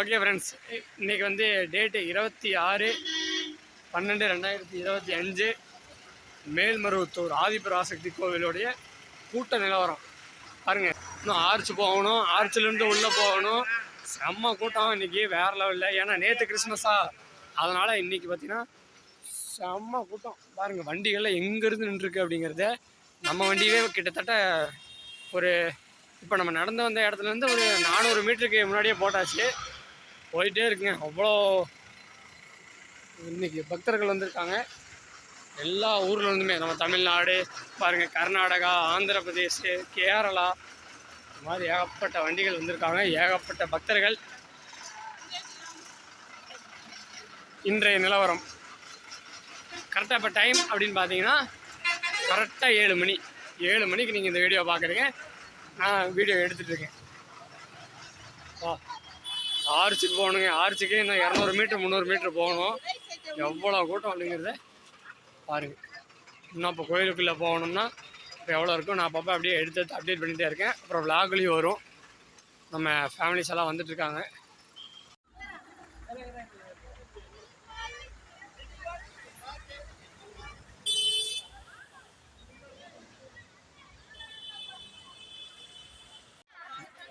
Okay friends இன்றைக்கி வந்து date இருபத்தி ஆறு பன்னெண்டு ரெண்டாயிரத்தி இருபத்தி அஞ்சு மேல்மருவத்தூர் ஆதிபராசக்தி கோவிலுடைய கூட்ட நிலவரம். பாருங்கள் இன்னும் ஆர்ச் போகணும் ஆர்ச்சிலேருந்து உள்ளே போகணும். செம்ம கூட்டம் இன்னைக்கு வேறு லெவலில் ஏன்னா நேற்று கிறிஸ்மஸா அதனால் இன்னைக்கு பார்த்திங்கன்னா செம்ம கூட்டம். பாருங்கள் வண்டிகள்லாம் எங்கேருந்து நின்றுருக்கு அப்படிங்கிறத நம்ம வண்டியவே கிட்டத்தட்ட ஒரு இப்போ நம்ம நடந்து வந்த இடத்துலேருந்து ஒரு நானூறு மீட்டருக்கு முன்னாடியே போட்டாச்சு. போயிட்டே இருக்குங்க. அவ்வளோ இன்றைக்கி பக்தர்கள் வந்திருக்காங்க. எல்லா ஊர்லேருந்துமே நம்ம தமிழ்நாடு பாருங்கள் கர்நாடகா ஆந்திர பிரதேஷ் கேரளா இந்த மாதிரி ஏகப்பட்ட வண்டிகள் வந்திருக்காங்க. ஏகப்பட்ட பக்தர்கள் இன்றைய நிலவரம். கரெக்டாக இப்போ டைம் அப்படின்னு பார்த்தீங்கன்னா கரெக்டாக ஏழு மணி. ஏழு மணிக்கு நீங்கள் இந்த வீடியோ பார்க்குறீங்க. நான் வீடியோ எடுத்துகிட்டு இருக்கேன். வா. ஆர்ச்சுக்கு போகணுங்க. ஆர்ச்சுக்கு இன்னும் இரநூறு மீட்ரு முந்நூறு மீட்ரு போகணும். எவ்வளோ கூட்டம் அப்படிங்கிறத பாருங்க. இன்னும் இப்போ கோயிலுக்குள்ளே போகணும்னா இப்போ எவ்வளோ இருக்கும்? நான் அப்பப்போ அப்படியே எடுத்து எடுத்து அப்டேட் பண்ணிகிட்டே இருக்கேன். அப்புறம் விளாக்லேயும் வரும். நம்ம ஃபேமிலிஸ் எல்லாம் வந்துட்டுருக்காங்க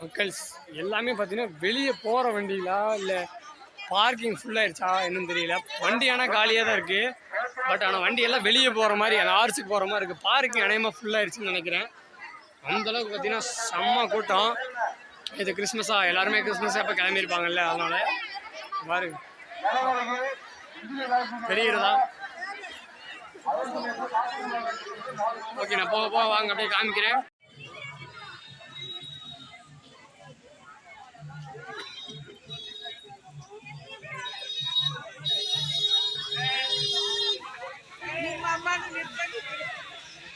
மக்கள்ஸ் எல்லாமே பார்த்தீங்கன்னா வெளியே போகிற வண்டிகளா இல்லை பார்க்கிங் ஃபுல்லாகிடுச்சா என்னன்னு தெரியல. வண்டி ஆனால் காலியாக தான் இருக்குது பட் ஆனால் வண்டி எல்லாம் வெளியே போகிற மாதிரி அந்த ஆர்ச்சுக்கு போகிற மாதிரி இருக்குது பார்க்கிங் அநேகமாக ஃபுல்லாகிடுச்சுன்னு நினைக்கிறேன். அந்தளவுக்கு பார்த்தீங்கன்னா செம்ம கூட்டம். இது கிறிஸ்மஸாக எல்லாருமே கிறிஸ்மஸ் அப்போ கிளம்பியிருப்பாங்கல்ல அதனால பாருங்க. தெரியுறதா? ஓகே நான் போக போக வாங்க அப்படியே காமிக்கிறேன்.